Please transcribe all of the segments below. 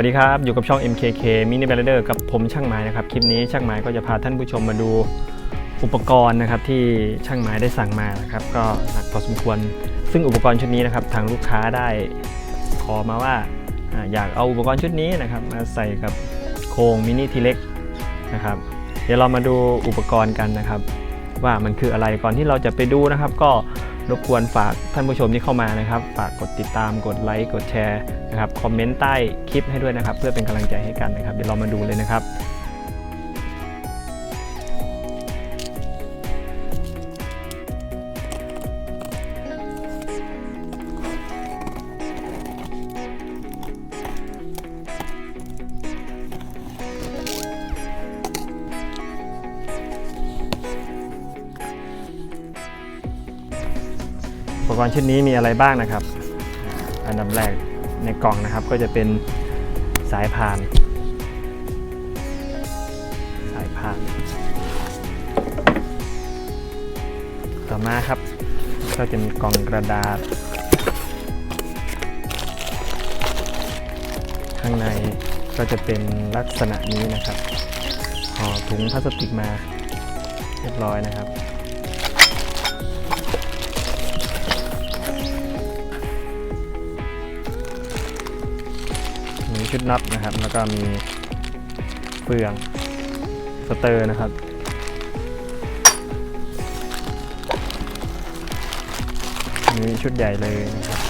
วัสดีครับ อยู่กับช่อง MKK Mini b a l l e r กับผมช่างไม้นะครับ คลิปนี้ช่างไม้ก็จะพาท่านผู้ชมมาดูอุปกรณ์นะครับที่ช่างไม้ได้สั่งมานะครับ ก็หนักพอสมควร ซึ่งอุปกรณ์ชุดนี้นะครับทางลูกค้าได้ขอมาว่าอ่าอยากเอาอุปกรณ์ชุดนี้นะครับมาใส่กับโครงมินิทีเล็กนะครับ เดี๋ยวเรามาดูอุปกรณ์กันนะครับ ว่ามันคืออะไรก่อนที่เราจะไปดูนะครับ ก็ รบกวนฝากท่านผู้ชมที่เข้ามานะครับ ฝากกดติดตามกดไลค์กดแชร์นะครับคอมเมนต์ใต้คลิปให้ด้วยนะครับ เพื่อเป็นกำลังใจให้กันนะครับเดี๋ยวเรามาดูเลยนะครับ ปกรณ์ชุดนี้มีอะไรบ้างนะครับ อันดับแรกในกล่องนะครับก็จะเป็นสายพาน สายพาน ต่อมาครับ ก็จะมีกล่องกระดาษ ข้างในก็จะเป็นลักษณะนี้นะครับห่อถุงพลาสติกมาเรียบร้อยนะครับ ชุดน็อตนะครับ แล้วก็มีเฟืองสเตอร์นะครับ มีชุดใหญ่เลยนะครับ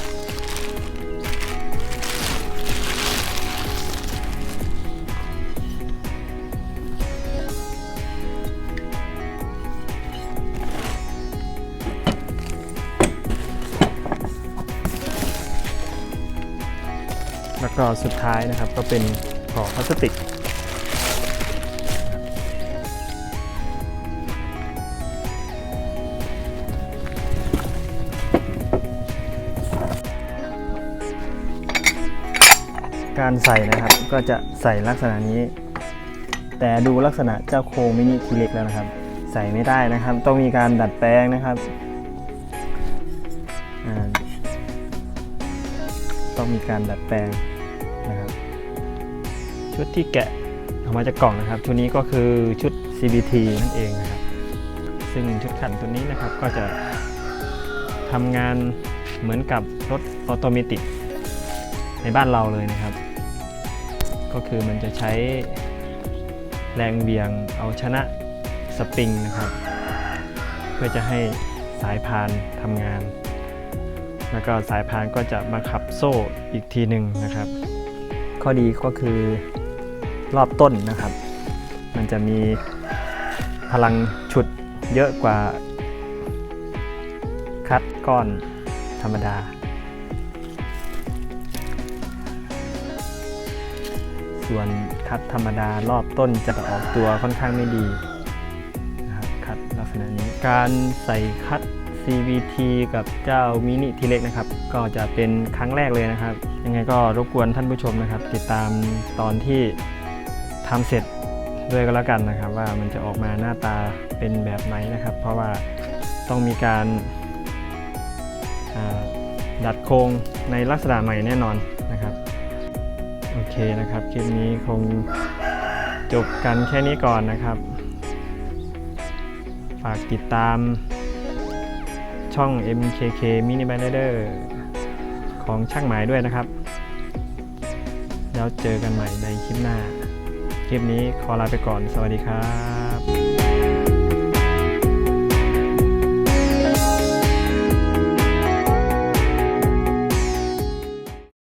แล้วก็สุดท้ายนะครับก็เป็นกล่องพลาสติก การใส่นะครับก็จะใส่ลักษณะนี้ แต่ดูลักษณะเจ้าโคมินิทีเล็กแล้วนะครับ ใส่ไม่ได้นะครับ ต้องมีการดัดแปลงนะครับต้องมีการดัดแปลง นะครับ ชุดที่แกะออกมาจากกล่องนะครับ ชุดนี้ก็คือชุด CBT นั่นเองนะครับ ซึ่งชุดขันตัวนี้นะครับก็จะทำงานเหมือนกับรถออโตเมติกในบ้านเราเลยนะครับ ก็คือมันจะใช้แรงเบี่ยงเอาชนะสปริงนะครับ เพื่อจะให้สายพานทำงาน แล้วก็สายพานก็จะมาขับโซ่อีกทีหนึ่งนะครับ ข้อดีก็คือรอบต้นนะครับ มันจะมีพลังฉุดเยอะกว่า คัดก้อนธรรมดา ส่วนคัดธรรมดารอบต้นจะออกตัวค่อนข้างไม่ดีนะครับคัดลักษณะนี้การใส่คัด CVT กับเจ้ามินิทีเล็กนะครับ ก็จะเป็นครั้งแรกเลยนะครับ ยังไงก็รบกวนท่านผู้ชมนะครับ ติดตามตอนที่ทำเสร็จด้วยก็แล้วกันนะครับ ว่ามันจะออกมาหน้าตาเป็นแบบไหนนะครับ เพราะว่าต้องมีการาดัดโครงในลักษณะใหม่แน่นอนนะครับ โอเคนะครับคลิปนี้คงจบกันแค่นี้ก่อนนะครับ ฝากติดตาม ช่อง MKK Mini b a n d e r ของช่างหมายด้วยนะครับ แล้วเจอกันใหม่ในคลิปหน้า คลิปนี้ขอลาไปก่อน สวัสดีครับ